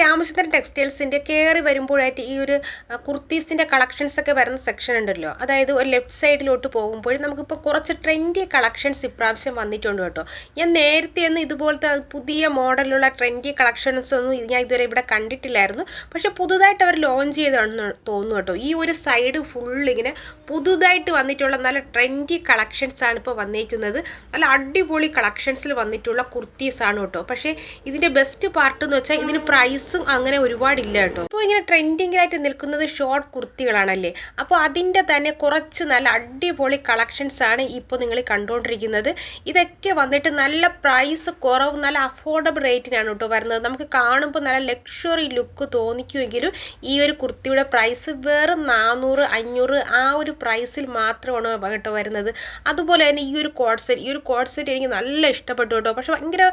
രാമചന്ദ്രൻ ടെക്സ്റ്റൈൽസിന്റെ കയറി വരുമ്പോഴായിട്ട് ഈ ഒരു കുർത്തീസിന്റെ കളക്ഷൻസ് ഒക്കെ വരുന്ന സെക്ഷൻ ഉണ്ടല്ലോ. അതായത് ഒരു ലെഫ്റ്റ് സൈഡിലോട്ട് പോകുമ്പോൾ നമുക്കിപ്പോൾ കുറച്ച് ട്രെൻഡി കളക്ഷൻസ് ഇപ്രാവശ്യം വന്നിട്ടുണ്ട് കേട്ടോ. ഞാൻ നേരത്തെ ഒന്നും ഇതുപോലത്തെ പുതിയ മോഡലുള്ള ട്രെൻഡി കളക്ഷൻസ് ഒന്നും ഞാൻ ഇതുവരെ ഇവിടെ കണ്ടിട്ടില്ലായിരുന്നു. പക്ഷേ പുതുതായിട്ട് അവർ ലോഞ്ച് ചെയ്താണെന്ന് തോന്നുന്നു കേട്ടോ. ഈ ഒരു സൈഡ് ഫുൾ ഇങ്ങനെ പുതുതായിട്ട് വന്നിട്ടുള്ള നല്ല ട്രെൻഡി കളക്ഷൻസ് ആണ് ഇപ്പോൾ വന്നിരിക്കുന്നത് നല്ല അടിപൊളി കളക്ഷൻസിൽ വന്നിട്ടുള്ള കുർത്തീസ് ആണ് കേട്ടോ. പക്ഷേ ഇതിന്റെ ബെസ്റ്റ് പാർട്ട് എന്ന് വെച്ചാൽ ഇതിന് പ്രൈസും അങ്ങനെ ഒരുപാടില്ല കേട്ടോ. അപ്പോൾ ഇങ്ങനെ ട്രെൻഡിങ് ആയിട്ട് നിൽക്കുന്നത് ഷോർട്ട് കുർത്തികളാണല്ലേ? അപ്പോൾ അതിന്റെ തന്നെ കുറച്ച് നല്ല അടിപൊളി കളക്ഷൻസ് ആണ് ഇപ്പോൾ നിങ്ങൾ കണ്ടുകൊണ്ടിരിക്കുന്നത് ഇതൊക്കെ വന്നിട്ട് നല്ല പ്രൈസ് കുറവ് നല്ല അഫോർഡബിൾ റേറ്റിനാണ് കേട്ടോ വരുന്നത്. നമുക്ക് കാണുമ്പോൾ നല്ല ലക്ഷറി ലുക്ക് തോന്നിക്കുമെങ്കിലും ഈ ഒരു കുർത്തിയുടെ പ്രൈസ് വെറും നാനൂറ് അഞ്ഞൂറ് ആ ഒരു പ്രൈസിൽ മാത്രമാണ് കേട്ടോ വരുന്നത്. അതുപോലെ തന്നെ ഈ ഒരു കോഡ് സെറ്റ് ഈ ഒരു കോഡ് സെറ്റ് എനിക്ക് നല്ല ഇഷ്ടപ്പെട്ടു കേട്ടോ. പക്ഷെ ഭയങ്കര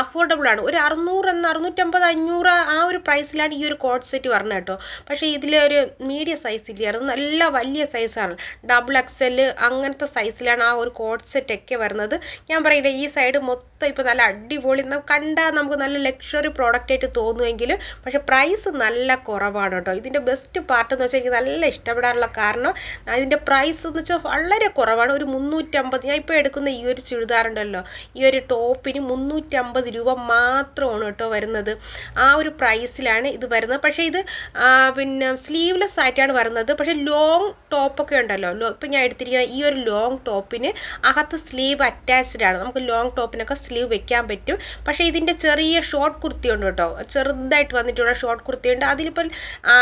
അഫോർഡബിൾ ആണ്. ഒരു അറുന്നൂറ് എന്ന് അറുന്നൂറ്റമ്പത് അഞ്ഞൂറ് ഒരു പ്രൈസിലാണ് ഈ ഒരു കോട്ട് സെറ്റ് പറഞ്ഞത് കേട്ടോ പക്ഷേ ഇതിലൊരു മീഡിയം സൈസ് ഇല്ലായിരുന്നു നല്ല വലിയ സൈസാണ് ഡബിൾ എക്സൽ അങ്ങനത്തെ സൈസിലാണ് ആ ഒരു കോട്ട് സെറ്റ് ഒക്കെ വരുന്നത്. ഞാൻ പറയില്ല ഈ സൈഡ് മൊത്തം ഇപ്പോൾ നല്ല അടിപൊളി. കണ്ടാൽ നമുക്ക് നല്ല ലക്ഷറി പ്രോഡക്റ്റ് ആയിട്ട് തോന്നുമെങ്കിലും പക്ഷേ പ്രൈസ് നല്ല കുറവാണ് കേട്ടോ ഇതിന്റെ ബെസ്റ്റ് പാർട്ട് എന്ന് വെച്ചാൽ എനിക്ക് നല്ല ഇഷ്ടപ്പെടാനുള്ള കാരണം അതിന്റെ പ്രൈസ് എന്ന് വെച്ചാൽ വളരെ കുറവാണ്. ഒരു മുന്നൂറ്റമ്പത് ഞാൻ ഇപ്പോൾ എടുക്കുന്ന ഈ ഒരു ചുരിദാറുണ്ടല്ലോ. ഈ ഒരു ടോപ്പിന് മുന്നൂറ്റമ്പത് രൂപ മാത്രമാണ് കേട്ടോ വരുന്നത്. ആ ഒരു പ്രൈസിലാണ് ഇത് വരുന്നത്. പക്ഷേ ഇത് പിന്നെ സ്ലീവ്ലെസ് ആയിട്ടാണ് വരുന്നത്. പക്ഷേ ലോങ് ടോപ്പൊക്കെ ഉണ്ടല്ലോ. ഇപ്പം ഞാൻ എടുത്തിരിക്കുന്ന ഈ ഒരു ലോങ് ടോപ്പിന് അകത്ത് സ്ലീവ് അറ്റാച്ച്ഡ് ആണ്. നമുക്ക് ലോങ് ടോപ്പിനൊക്കെ സ്ലീവ് വെക്കാൻ പറ്റും. പക്ഷേ ഇതിന്റെ ചെറിയ ഷോർട്ട് കുർത്തി ഉണ്ട് കേട്ടോ. ചെറുതായിട്ട് വന്നിട്ടുള്ള ഷോർട്ട് കുർത്തി ഉണ്ട്. അതിലിപ്പോൾ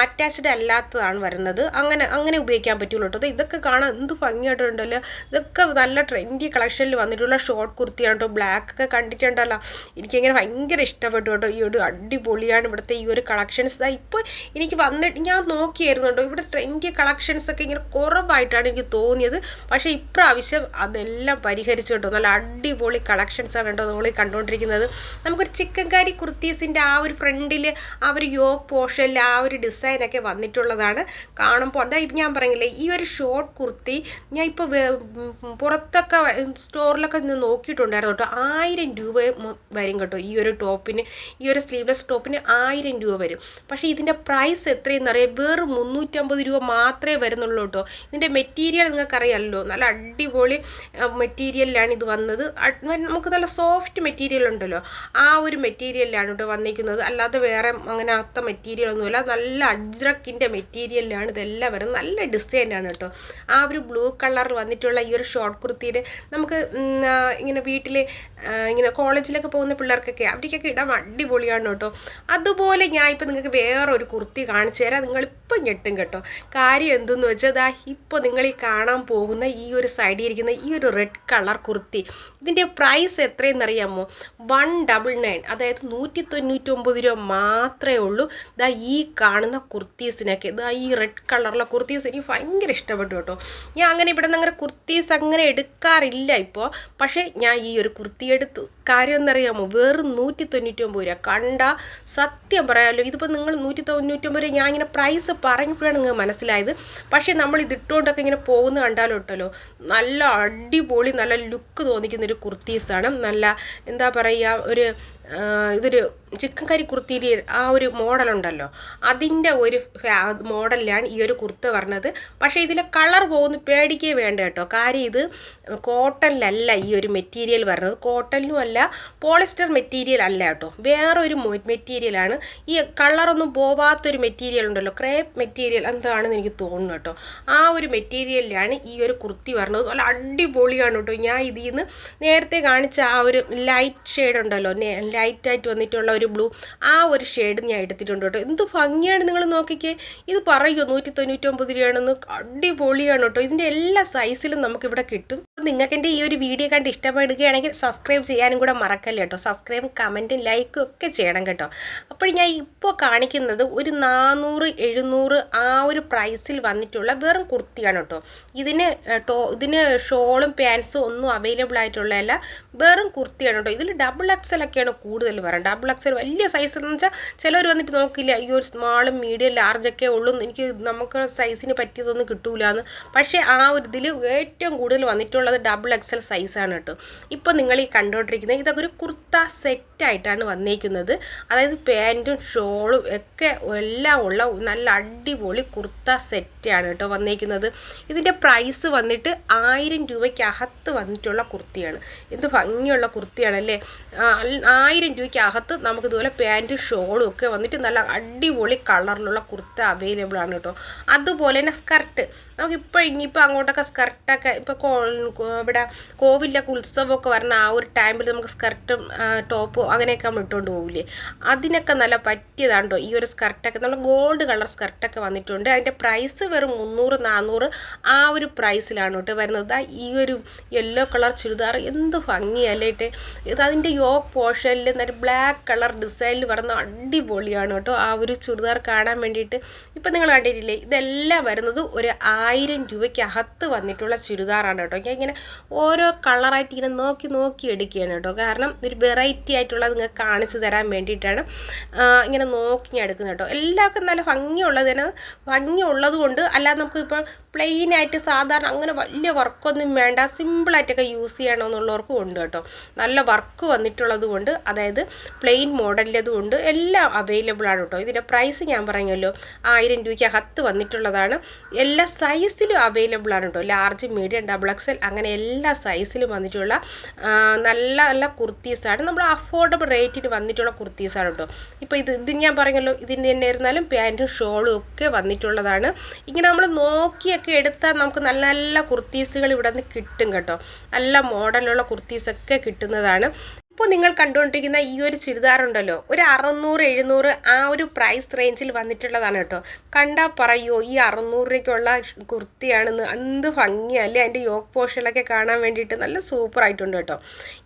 അറ്റാച്ച്ഡ് അല്ലാത്തതാണ് വരുന്നത്. അങ്ങനെ അങ്ങനെ ഉപയോഗിക്കാൻ പറ്റുള്ളൂ കേട്ടോ. ഇതൊക്കെ കാണാൻ എന്ത് ഭംഗിയായിട്ടുണ്ടല്ലോ. ഇതൊക്കെ നല്ല ട്രെൻഡി കളക്ഷനിൽ വന്നിട്ടുള്ള ഷോർട്ട് കുർത്തിയാണ് കേട്ടോ. ബ്ലാക്ക് ഒക്കെ കണ്ടിട്ടുണ്ടല്ലോ. എനിക്കിങ്ങനെ ഭയങ്കര ഇഷ്ടപ്പെട്ടു കേട്ടോ. ഈ ഒരു അടിപൊളിയാണ് ഇവിടുത്തെ ഈ ഒരു കളക്ഷൻസ് ഇപ്പോൾ എനിക്ക് വന്നിട്ട് ഞാൻ നോക്കിയായിരുന്നു കേട്ടോ ഇവിടെ ട്രെൻഡി കളക്ഷൻസ് ഒക്കെ ഇങ്ങനെ കുറവായിട്ടാണ് എനിക്ക് തോന്നിയത്. പക്ഷേ ഇപ്രാവശ്യം അതെല്ലാം പരിഹരിച്ചു കേട്ടോ. നല്ല അടിപൊളി കളക്ഷൻസ് ആണ് കേട്ടോ നമ്മൾ കണ്ടുകൊണ്ടിരിക്കുന്നത് നമുക്കൊരു ചിക്കൻ കറി കുർത്തീസിന്റെ ആ ഒരു ഫ്രണ്ടിൽ ആ ഒരു യോ പോർഷനിൽ ആ ഒരു ഡിസൈനൊക്കെ വന്നിട്ടുള്ളതാണ് കാണുമ്പോൾ അതാ ഞാൻ പറഞ്ഞില്ലേ ഈ ഒരു ഷോർട്ട് കുർത്തി ഞാൻ ഇപ്പോൾ പുറത്തൊക്കെ സ്റ്റോറിലൊക്കെ നിന്ന് നോക്കിയിട്ടുണ്ടായിരുന്നു കേട്ടോ. ആയിരം രൂപ വരും കേട്ടോ ഈ ഒരു ടോപ്പിന് ഈ ഒരു സ്ലീവ്ലെസ് ടോപ്പിന് ആയിരം രൂപ വരും. പക്ഷേ ഇതിന്റെ പ്രൈസ് എത്രയെന്ന് അറിയാം? വെറും മുന്നൂറ്റമ്പത് രൂപ മാത്രമേ വരുന്നുള്ളൂ കേട്ടോ. ഇതിന്റെ മെറ്റീരിയൽ നിങ്ങൾക്കറിയാമല്ലോ. നല്ല അടിപൊളി മെറ്റീരിയലിലാണ് ഇത് വന്നത്. നമുക്ക് നല്ല സോഫ്റ്റ് മെറ്റീരിയൽ ഉണ്ടല്ലോ. ആ ഒരു മെറ്റീരിയലിലാണ് കേട്ടോ വന്നിരിക്കുന്നത്. അല്ലാതെ വേറെ അങ്ങനെ അത്ത മെറ്റീരിയൽ ഒന്നുമില്ല. നല്ല അജ്രക്കിന്റെ മെറ്റീരിയലിലാണ് ഇതെല്ലാം വരുന്നത്. നല്ല ഡിസൈനാണ് കേട്ടോ. ആ ഒരു ബ്ലൂ കളർ വന്നിട്ടുള്ള ഈ ഒരു ഷോർട്ട് കുർത്തിയിൽ നമുക്ക് ഇങ്ങനെ വീട്ടിൽ ഇങ്ങനെ കോളേജിലൊക്കെ പോകുന്ന പിള്ളേർക്കൊക്കെ അവർക്കൊക്കെ ഇടാൻ അടിപൊളിയാണ് കേട്ടോ. അതുപോലെ ഞാൻ ഇപ്പോൾ നിങ്ങൾക്ക് വേറെ ഒരു കുർത്തി കാണിച്ചു തരാം. നിങ്ങളിപ്പോൾ ഞെട്ടും കേട്ടോ. കാര്യം എന്തെന്ന് വെച്ചാൽ ദാ ഇപ്പോൾ നിങ്ങൾ ഈ കാണാൻ പോകുന്ന ഈ ഒരു സൈഡിൽ ഇരിക്കുന്ന ഈ ഒരു റെഡ് കളർ കുർത്തി. ഇതിന്റെ പ്രൈസ് എത്രയെന്നറിയാമോ വൺ ഡബിൾ നയൻ അതായത് നൂറ്റി തൊണ്ണൂറ്റൊമ്പത് രൂപ മാത്രമേ ഉള്ളൂ. ദാ ഈ കാണുന്ന കുർത്തീസിനൊക്കെ. ദാ ഈ റെഡ് കളറിലെ കുർത്തീസ് എനിക്ക് ഭയങ്കര ഇഷ്ടപ്പെട്ടു കേട്ടോ. ഞാൻ അങ്ങനെ ഇവിടെ നിന്ന് അങ്ങനെ കുർത്തീസ് അങ്ങനെ എടുക്കാറില്ല ഇപ്പോൾ. പക്ഷേ ഞാൻ ഈ ഒരു കുർത്തി എടുത്തു കാര്യം എന്നറിയാമോ വെറും നൂറ്റി തൊണ്ണൂറ്റൊമ്പത് രൂപ. കണ്ട സത്യം പറയാമല്ലോ ഇതിപ്പോൾ നിങ്ങൾ നൂറ്റി തൊണ്ണൂറ്റൊമ്പത് ഞാൻ ഇങ്ങനെ പ്രൈസ് പറഞ്ഞപ്പോഴാണ് നിങ്ങൾ മനസ്സിലായത്. പക്ഷേ നമ്മൾ ഇതിട്ടുകൊണ്ടൊക്കെ ഇങ്ങനെ പോകുന്ന കണ്ടാലോട്ടല്ലോ നല്ല അടിപൊളി നല്ല ലുക്ക് തോന്നിക്കുന്ന ഒരു കുർത്തീസാണ്. നല്ല എന്താ പറയുക ഒരു ഇതൊരു ചിക്കൻ കറി കുർത്തിയിൽ ആ ഒരു മോഡലുണ്ടല്ലോ. അതിന്റെ ഒരു മോഡലിലാണ് ഈ ഒരു കുർത്ത പറഞ്ഞത് പക്ഷേ ഇതിലെ കളർ പോകുന്നു പേടിക്കേ വേണ്ട കേട്ടോ. കാര്യം ഇത് കോട്ടണിലല്ല ഈ ഒരു മെറ്റീരിയൽ വരുന്നത് കോട്ടണിലും അല്ല പോളിസ്റ്റർ മെറ്റീരിയൽ അല്ല കേട്ടോ. വേറൊരു മെറ്റീരിയലാണ്. ഈ കളറൊന്നും പോവാത്തൊരു മെറ്റീരിയൽ ഉണ്ടല്ലോ. ക്രേപ്പ് മെറ്റീരിയൽ എന്താണെന്ന് എനിക്ക് തോന്നുന്നു കേട്ടോ. ആ ഒരു മെറ്റീരിയലിലാണ് ഈ ഒരു കുർത്തി വരുന്നത് നല്ല അടിപൊളിയാണ് കേട്ടോ. ഞാൻ ഇതിൽ നിന്ന് നേരത്തെ കാണിച്ച ആ ഒരു ലൈറ്റ് ഷെയ്ഡ് ഉണ്ടല്ലോ ലൈറ്റായിട്ട് വന്നിട്ടുള്ള ഒരു ബ്ലൂ ആ ഒരു ഷെയ്ഡ് ഞാൻ എടുത്തിട്ടുണ്ട് കേട്ടോ. എന്ത് ഭംഗിയാണ് നിങ്ങൾ നോക്കിക്കേ. ഇത് പറയുമോ നൂറ്റി തൊണ്ണൂറ്റൊമ്പത് രൂപയാണെന്ന്. അടിപൊളിയാണ് കേട്ടോ. ഇതിന്റെ എല്ലാ സൈസിലും നമുക്കിവിടെ കിട്ടും. നിങ്ങൾക്ക് എന്റെ ഈ ഒരു വീഡിയോ കണ്ട് ഇഷ്ടപ്പെടുകയാണെങ്കിൽ സബ്സ്ക്രൈബ് ചെയ്യാനും കൂടെ മറക്കല്ല കേട്ടോ. സബ്സ്ക്രൈബും കമന്റും ലൈക്കും ഒക്കെ ചെയ്യണം കേട്ടോ. അപ്പോൾ ഞാൻ ഇപ്പോൾ കാണിക്കുന്നത് ഒരു നാനൂറ് എഴുന്നൂറ് ആ ഒരു പ്രൈസിൽ വന്നിട്ടുള്ള വെറും കുർത്തിയാണ് കേട്ടോ. ഇതിന് ടോ ഇതിന് ഷോളും പാൻസും ഒന്നും അവൈലബിൾ ആയിട്ടുള്ളതല്ല. വെറും കുർത്തിയാണ് കേട്ടോ. ഇതിൽ ഡബിൾ എക്സൽ ഒക്കെയാണ് കൂടുതൽ വരാം ഡബിൾ എക്സൽ വലിയ സൈസ് എന്ന് വെച്ചാൽ ചിലർ വന്നിട്ട് നോക്കില്ല അയ്യോ സ്മാളും മീഡിയം ലാർജൊക്കെ ഉള്ളൂ എനിക്ക് നമുക്ക് സൈസിന് പറ്റിയതൊന്നും കിട്ടൂല എന്ന് പക്ഷേ ആ ഒരു ഇതിൽ ഏറ്റവും കൂടുതൽ വന്നിട്ടുള്ളത് ഡബിൾ എക്സൽ സൈസാണ് കേട്ടോ ഇപ്പോൾ നിങ്ങൾ ഈ കണ്ടുകൊണ്ടിരിക്കുന്നത് ഇതൊക്കെ ഒരു കുർത്ത സെറ്റായിട്ടാണ് വന്നേക്കുന്നത്. അതായത് പാന്റും ഷോളും ഒക്കെ എല്ലാം ഉള്ള നല്ല അടിപൊളി കുർത്ത സെറ്റാണ് കേട്ടോ വന്നേക്കുന്നത്. ഇതിന്റെ പ്രൈസ് വന്നിട്ട് ആയിരം രൂപയ്ക്കകത്ത് വന്നിട്ടുള്ള കുർത്തിയാണ്. എന്ത് ഭംഗിയുള്ള കുർത്തിയാണല്ലേ? ആയിരം രൂപയ്ക്കകത്ത് നമുക്ക് ഇതുപോലെ പാന്റും ഷോളും ഒക്കെ വന്നിട്ട് നല്ല അടിപൊളി കളറിലുള്ള കുർത്ത അവൈലബിൾ ആണ് കേട്ടോ. അതുപോലെ തന്നെ സ്കർട്ട് നമുക്കിപ്പോൾ ഇനിയിപ്പോൾ അങ്ങോട്ടൊക്കെ സ്കർട്ടൊക്കെ ഇപ്പോൾ ഇവിടെ കോവിലൊക്കെ ഉത്സവമൊക്കെ വരുന്ന ആ ഒരു ടൈമിൽ നമുക്ക് സ്കർട്ടും ടോപ്പും അങ്ങനെയൊക്കെ നമ്മൾ ഇട്ടുകൊണ്ട് പോകില്ലേ അതിനൊക്കെ നല്ല പറ്റിയതാണ് കേട്ടോ ഈ ഒരു സ്കർട്ടൊക്കെ നല്ല ഗോൾഡ് കളർ സ്കർട്ടൊക്കെ വന്നിട്ടുണ്ട്. അതിന്റെ പ്രൈസ് വെറും മുന്നൂറ് നാന്നൂറ് ആ ഒരു പ്രൈസിലാണ് കേട്ടോ വരുന്നത്. ഈ ഒരു യെല്ലോ കളർ ചുരിദാർ എന്ത് ഭംഗിയല്ലേട്ടെ ഇത് അതിന്റെ യോ പോർഷനിൽ നല്ല ബ്ലാക്ക് കളർ ഡിസൈനിൽ വരുന്ന അടിപൊളിയാണ് കേട്ടോ. ആ ഒരു ചുരിദാർ കാണാൻ വേണ്ടിയിട്ട് ഇപ്പം നിങ്ങൾ കണ്ടിട്ടില്ലേ ഇതെല്ലാം വരുന്നത് ഒരു ആയിരം രൂപയ്ക്കകത്ത് വന്നിട്ടുള്ള ചുരിദാറാണ് കേട്ടോ. ഞാൻ ഇങ്ങനെ ഓരോ കളറായിട്ട് ഇങ്ങനെ നോക്കി നോക്കി എടുക്കുകയാണ് കേട്ടോ. കാരണം ഒരു വെറൈറ്റി ആയിട്ടുള്ളത് നിങ്ങൾക്ക് കാണിച്ചു തരാൻ വേണ്ടിയിട്ടാണ് ഇങ്ങനെ നോക്കി ഞാൻ എടുക്കുന്നത് കേട്ടോ. എല്ലാവർക്കും നല്ല ഭംഗിയുള്ളത് തന്നെ. ഭംഗിയുള്ളത് കൊണ്ട് അല്ലാതെ നമുക്കിപ്പോൾ പ്ലെയിൻ ആയിട്ട് സാധാരണ അങ്ങനെ വലിയ വർക്കൊന്നും വേണ്ട. സിമ്പിളായിട്ടൊക്കെ യൂസ് ചെയ്യണമെന്നുള്ളവർക്കും ഉണ്ട് കേട്ടോ. നല്ല വർക്ക് വന്നിട്ടുള്ളത് കൊണ്ട് അതായത് പ്ലെയിൻ മോഡലിലതും ഉണ്ട് എല്ലാം അവൈലബിൾ ആണ് കേട്ടോ ഇതിന്റെ പ്രൈസ് ഞാൻ പറഞ്ഞല്ലോ ആയിരം രൂപയ്ക്ക് അകത്ത് വന്നിട്ടുള്ളതാണ്. എല്ലാ സൈസിലും അവൈലബിൾ ആണ് കേട്ടോ ലാർജ് മീഡിയം ഡബിൾ എക്സൽ അങ്ങനെ എല്ലാ സൈസിലും വന്നിട്ടുള്ള നല്ല നല്ല കുർത്തീസാണ് നമ്മൾ അഫോർഡബിൾ റേറ്റിന് വന്നിട്ടുള്ള കുർത്തീസാണ് കേട്ടോ ഇപ്പോൾ ഇത് ഇത് ഞാൻ പറഞ്ഞല്ലോ ഇതിന്റെ തന്നെ ആയിരുന്നാലും പാന്റും ഷോളും ഒക്കെ വന്നിട്ടുള്ളതാണ്. ഇങ്ങനെ നമ്മൾ നോക്കിയൊക്കെ എടുത്താൽ നമുക്ക് നല്ല നല്ല കുർത്തീസുകൾ ഇവിടെ നിന്ന് കിട്ടും കേട്ടോ. നല്ല മോഡലുള്ള കുർത്തീസൊക്കെ കിട്ടുന്നതാണ്. ഇപ്പോൾ നിങ്ങൾ കണ്ടുകൊണ്ടിരിക്കുന്ന ഈ ഒരു ചുരിദാറുണ്ടല്ലോ ഒരു അറുന്നൂറ് എഴുന്നൂറ് ആ ഒരു പ്രൈസ് റേഞ്ചിൽ വന്നിട്ടുള്ളതാണ് കേട്ടോ. കണ്ടാൽ പറയുമോ ഈ അറുന്നൂറ് രൂപയ്ക്കുള്ള കുർത്തിയാണെന്ന് എന്ത് ഭംഗിയല്ലേ അതിന്റെ യോഗ പോഷനിലൊക്കെ കാണാൻ വേണ്ടിയിട്ട് നല്ല സൂപ്പർ ആയിട്ടുണ്ട് കേട്ടോ.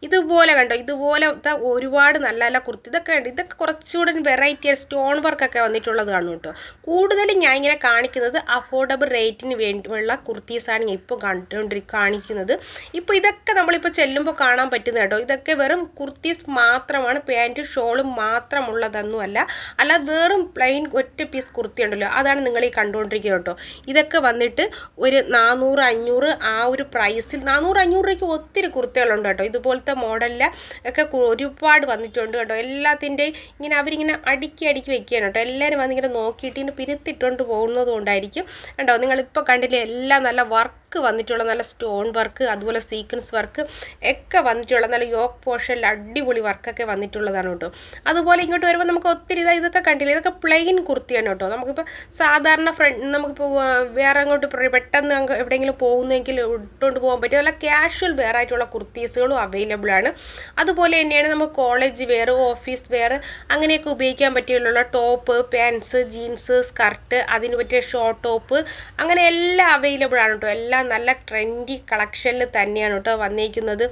ഇതുപോലെ കണ്ടോ ഇതുപോലെ ഒരുപാട് നല്ല നല്ല കുർത്തി ഇതൊക്കെ ഉണ്ട് ഇതൊക്കെ കുറച്ചുകൂടെ വെറൈറ്റി സ്റ്റോൺ വർക്കൊക്കെ വന്നിട്ടുള്ളത് കാണും കേട്ടോ. കൂടുതലും ഞാൻ ഇങ്ങനെ കാണിക്കുന്നത് അഫോർഡബിൾ റേറ്റിന് വേണ്ടിയുള്ള കുർത്തീസാണ് ഇപ്പോൾ കണ്ടുകൊണ്ടിരി കാണിക്കുന്നത്. ഇപ്പോൾ ഇതൊക്കെ നമ്മളിപ്പോൾ ചെല്ലുമ്പോൾ കാണാൻ പറ്റുന്നത് കേട്ടോ. ഇതൊക്കെ വെറും കുർത്തീസ് മാത്രമാണ് പാന്റ് ഷോളും മാത്രമുള്ളതൊന്നുമല്ല. അല്ല അല്ല വെറും പ്ലെയിൻ ഒറ്റ പീസ് കുർത്തി ഉണ്ടല്ലോ അതാണ് നിങ്ങൾ ഈ കണ്ടുകൊണ്ടിരിക്കുന്നത് കേട്ടോ. ഇതൊക്കെ വന്നിട്ട് ഒരു നാനൂറ് അഞ്ഞൂറ് ആ ഒരു പ്രൈസിൽ നാനൂറ് അഞ്ഞൂറ് രൂപയ്ക്ക് ഒത്തിരി കുർത്തികളുണ്ട് കേട്ടോ. ഇതുപോലത്തെ മോഡലിൽ ഒക്കെ ഒരുപാട് വന്നിട്ടുണ്ട് കേട്ടോ. എല്ലാത്തിന്റെയും ഇങ്ങനെ അവരിങ്ങനെ അടുക്കി അടുക്കി വെക്കുകയാണ് കേട്ടോ. എല്ലാവരും വന്നിങ്ങനെ നോക്കിയിട്ട് ഇങ്ങനെ പിരുത്തിട്ടുകൊണ്ട് പോകുന്നത് കൊണ്ടായിരിക്കും കണ്ടോ നിങ്ങളിപ്പോൾ കണ്ടില്ലേ എല്ലാം നല്ല വർക്ക് വർക്ക് വന്നിട്ടുള്ള നല്ല സ്റ്റോൺ വർക്ക് അതുപോലെ സീക്വൻസ് വർക്ക് ഒക്കെ വന്നിട്ടുള്ള നല്ല യോക്ക് പോർഷനിൽ അടിപൊളി വർക്കൊക്കെ വന്നിട്ടുള്ളതാണ് കേട്ടോ. അതുപോലെ ഇങ്ങോട്ട് വരുമ്പോൾ നമുക്ക് ഒത്തിരി ഇതാ ഇതൊക്കെ കണ്ടില്ല? ഇതൊക്കെ പ്ലെയിൻ കുർത്തിയാണ് കേട്ടോ. നമുക്കിപ്പോൾ സാധാരണ ഫ്രണ്ട് നമുക്കിപ്പോൾ വേറെ അങ്ങോട്ട് പെട്ടെന്ന് എവിടെയെങ്കിലും പോകുന്നെങ്കിൽ ഇട്ടുകൊണ്ട് പോകാൻ പറ്റും നല്ല ക്യാഷ്വൽ വെയർ ആയിട്ടുള്ള കുർത്തീസുകളും അവൈലബിൾ ആണ്. അതുപോലെ തന്നെയാണ് നമുക്ക് കോളേജ് വെയർ ഓഫീസ് വെയർ അങ്ങനെയൊക്കെ ഉപയോഗിക്കാൻ പറ്റിയുള്ള ടോപ്പ് പാൻസ് ജീൻസ് സ്കർട്ട് അതിന് പറ്റിയ ഷോർട്ട് ടോപ്പ് അങ്ങനെ എല്ലാം അവൈലബിൾ ആണ് കേട്ടോ. എല്ലാം നല്ല ട്രെൻഡി കളക്ഷനിൽ തന്നെയാണ് കേട്ടോ വന്നിരിക്കുന്നത്.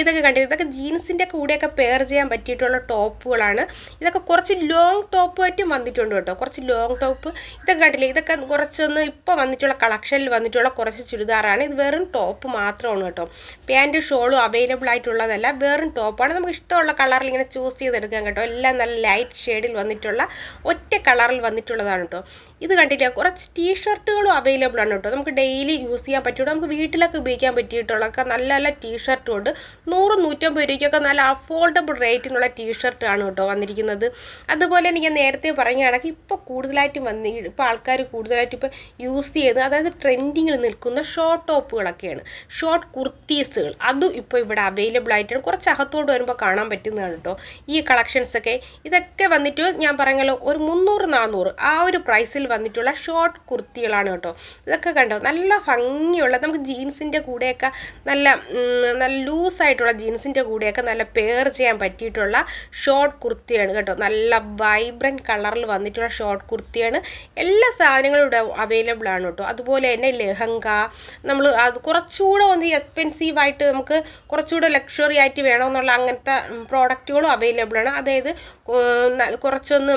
ഇതൊക്കെ കണ്ടിട്ട് ഇതൊക്കെ ജീൻസിന്റെ കൂടെയൊക്കെ പെയർ ചെയ്യാൻ പറ്റിയിട്ടുള്ള ടോപ്പുകളാണ്. ഇതൊക്കെ കുറച്ച് ലോങ് ടോപ്പുമായിട്ടും വന്നിട്ടുണ്ട് കേട്ടോ. കുറച്ച് ലോങ് ടോപ്പ് ഇതൊക്കെ കണ്ടില്ലേ? ഇതൊക്കെ കുറച്ചൊന്ന് ഇപ്പോൾ വന്നിട്ടുള്ള കളക്ഷനിൽ വന്നിട്ടുള്ള കുറച്ച് ചുരിദാറാണ്. ഇത് വെറും ടോപ്പ് മാത്രമാണ് കേട്ടോ. പാന്റ് ഷോളും അവൈലബിൾ ആയിട്ടുള്ളതല്ല. വെറും ടോപ്പാണ് നമുക്ക് ഇഷ്ടമുള്ള കളറിൽ ഇങ്ങനെ ചൂസ് ചെയ്തെടുക്കാൻ കേട്ടോ. എല്ലാം നല്ല ലൈറ്റ് ഷെയ്ഡിൽ വന്നിട്ടുള്ള ഒറ്റ കളറിൽ വന്നിട്ടുള്ളതാണ് കേട്ടോ. ഇത് കണ്ടില്ല കുറച്ച് ടീഷർട്ടുകളും അവൈലബിൾ ആണ് കേട്ടോ. നമുക്ക് ഡെയിലി യൂസ് ചെയ്യാൻ പറ്റും നമുക്ക് വീട്ടിലൊക്കെ ഉപയോഗിക്കാൻ പറ്റിയിട്ടുള്ളതൊക്കെ നല്ല നല്ല ടീഷർട്ടും ഉണ്ട്. നൂറ് നൂറ്റമ്പത് രൂപയ്ക്കൊക്കെ നല്ല അഫോർഡബിൾ റേറ്റിനുള്ള ടീഷർട്ടാണ് കേട്ടോ വന്നിരിക്കുന്നത്. അതുപോലെ തന്നെ ഞാൻ നേരത്തെ പറയുകയാണെങ്കിൽ ഇപ്പോൾ കൂടുതലായിട്ടും വന്ന് ഇപ്പോൾ ആൾക്കാർ കൂടുതലായിട്ടും ഇപ്പോൾ യൂസ് ചെയ്ത് അതായത് ട്രെൻഡിങ്ങിൽ നിൽക്കുന്ന ഷോർട്ട് ടോപ്പുകളൊക്കെയാണ് ഷോർട്ട് കുർത്തീസുകൾ അതും ഇപ്പോൾ ഇവിടെ അവൈലബിൾ ആയിട്ടാണ്. കുറച്ച് അകത്തോട്ട് വരുമ്പോൾ കാണാൻ പറ്റുന്നതാണ് കേട്ടോ. ഈ കളക്ഷൻസൊക്കെ ഇതൊക്കെ വന്നിട്ട് ഞാൻ പറഞ്ഞല്ലോ ഒരു മുന്നൂറ് നാന്നൂറ് ആ ഒരു പ്രൈസിൽ വന്നിട്ടുള്ള ഷോർട്ട് കുർത്തികളാണ് കേട്ടോ. ഇതൊക്കെ കണ്ടോ? നല്ല ഭംഗിയുള്ള നമുക്ക് ജീൻസിന്റെ കൂടെയൊക്കെ നല്ല നല്ല ലൂസായിട്ടുള്ള ജീൻസിന്റെ കൂടെയൊക്കെ നല്ല പെയർ ചെയ്യാൻ പറ്റിയിട്ടുള്ള ഷോർട്ട് കുർത്തിയാണ് കേട്ടോ. നല്ല വൈബ്രന്റ് കളറിൽ വന്നിട്ടുള്ള ഷോർട്ട് കുർത്തിയാണ്. എല്ലാ സാധനങ്ങളും ഇവിടെ അവൈലബിൾ ആണ് കേട്ടോ. അതുപോലെ തന്നെ ലെഹങ്ക നമ്മൾ അത് കുറച്ചുകൂടെ ഒന്ന് എക്സ്പെൻസീവ് ആയിട്ട് നമുക്ക് കുറച്ചുകൂടെ ലക്ഷറി ആയിട്ട് വേണമെന്നുള്ള അങ്ങനത്തെ പ്രോഡക്റ്റുകളും അവൈലബിൾ ആണ്. അതായത് കുറച്ചൊന്ന്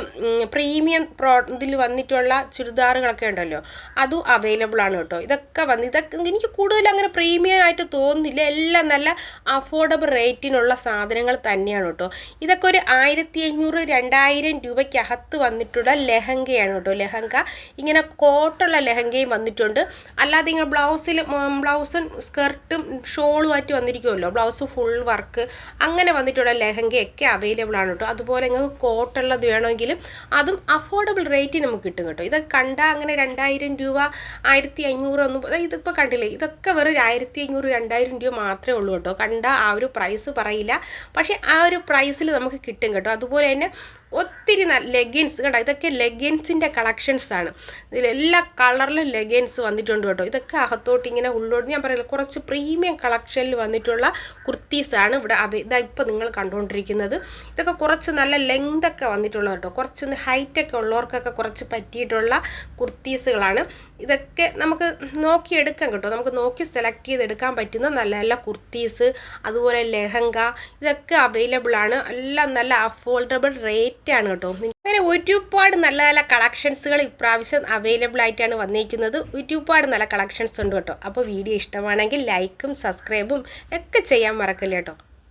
പ്രീമിയം പ്രോ ഇതിൽ വന്നിട്ടുള്ള ചുരിദാറുകളൊക്കെ ഉണ്ടല്ലോ അതും അവൈലബിൾ ആണ് കേട്ടോ. ഇതൊക്കെ വന്ന് ഇതൊക്കെ എനിക്ക് കൂടുതൽ അങ്ങനെ പ്രീമിയം ആയിട്ട് തോന്നുന്നില്ല. എല്ലാം നല്ല അഫോർഡബിൾ റേറ്റിനുള്ള സാധനങ്ങൾ തന്നെയാണ് കേട്ടോ. ഇതൊക്കെ ഒരു ആയിരത്തി അഞ്ഞൂറ് രണ്ടായിരം രൂപയ്ക്കകത്ത് വന്നിട്ടുള്ള ലെഹങ്കയാണ് കേട്ടോ. ലെഹങ്ക ഇങ്ങനെ കോട്ടുള്ള ലെഹങ്കയും വന്നിട്ടുണ്ട്. അല്ലാതെ ഇങ്ങനെ ബ്ലൗസിൽ ബ്ലൗസും സ്കർട്ടും ഷോളുമായിട്ട് വന്നിരിക്കുമല്ലോ ബ്ലൗസ് ഫുൾ വർക്ക് അങ്ങനെ വന്നിട്ടുള്ള ലെഹങ്കയൊക്കെ അവൈലബിൾ ആണ് കേട്ടോ. അതുപോലെ നിങ്ങൾക്ക് കോട്ടുള്ളത് വേണമെങ്കിലും അതും അഫോർഡബിൾ റേറ്റിന് നമുക്ക് കിട്ടും കേട്ടോ. ഇതൊക്കെ കണ്ടാൽ അങ്ങനെ രണ്ടായിരം രൂപ ആയിരത്തി അഞ്ഞൂറ് ഒന്നും ഇതിപ്പോൾ കണ്ടില്ലേ ഇതൊക്കെ വെറും ആയിരത്തി അഞ്ഞൂറ് രണ്ടായിരം രൂപ മാത്രമേ ഉള്ളൂ കേട്ടോ. കണ്ട ആ ഒരു പ്രൈസ് പറയില്ല. പക്ഷേ ആ ഒരു പ്രൈസിൽ നമുക്ക് കിട്ടും കേട്ടോ. അതുപോലെ തന്നെ ഒത്തിരി നല്ല ലെഗിൻസ് കേട്ടോ ഇതൊക്കെ ലെഗിൻസിന്റെ കളക്ഷൻസ് ആണ്. ഇതിൽ എല്ലാ കളറിലും ലെഗിൻസ് വന്നിട്ടുണ്ട് കേട്ടോ. ഇതൊക്കെ അകത്തോട്ട് ഇങ്ങനെ ഉള്ളോട്ട് ഞാൻ പറയുന്നത് കുറച്ച് പ്രീമിയം കളക്ഷനിൽ വന്നിട്ടുള്ള കുർത്തീസാണ് ഇവിടെ അവ ഇതാ ഇപ്പോൾ നിങ്ങൾ കണ്ടുകൊണ്ടിരിക്കുന്നത് ഇതൊക്കെ കുറച്ച് നല്ല ലെങ്ത് ഒക്കെ വന്നിട്ടുള്ള കേട്ടോ. കുറച്ച് ഹൈറ്റൊക്കെ ഉള്ളവർക്കൊക്കെ കുറച്ച് പറ്റിയിട്ടുള്ള കുർത്തീസുകളാണ്. ഇതൊക്കെ നമുക്ക് നോക്കിയെടുക്കാം കേട്ടോ. നമുക്ക് നോക്കി സെലക്ട് ചെയ്തെടുക്കാൻ പറ്റുന്ന നല്ല നല്ല കുർത്തീസ് അതുപോലെ ലെഹങ്ക ഇതൊക്കെ അവൈലബിൾ ആണ്. എല്ലാം നല്ല അഫോർഡബിൾ റേറ്റ് ആണ് കേട്ടോ. അങ്ങനെ ഒരുപാട് നല്ല നല്ല കളക്ഷൻസുകൾ ഇപ്രാവശ്യം അവൈലബിൾ ആയിട്ടാണ് വന്നിരിക്കുന്നത്. ഒരുപാട് നല്ല കളക്ഷൻസ് ഉണ്ട് കേട്ടോ. അപ്പോൾ വീഡിയോ ഇഷ്ടമാണെങ്കിൽ ലൈക്കും സബ്സ്ക്രൈബും ഒക്കെ ചെയ്യാൻ മറക്കില്ല കേട്ടോ.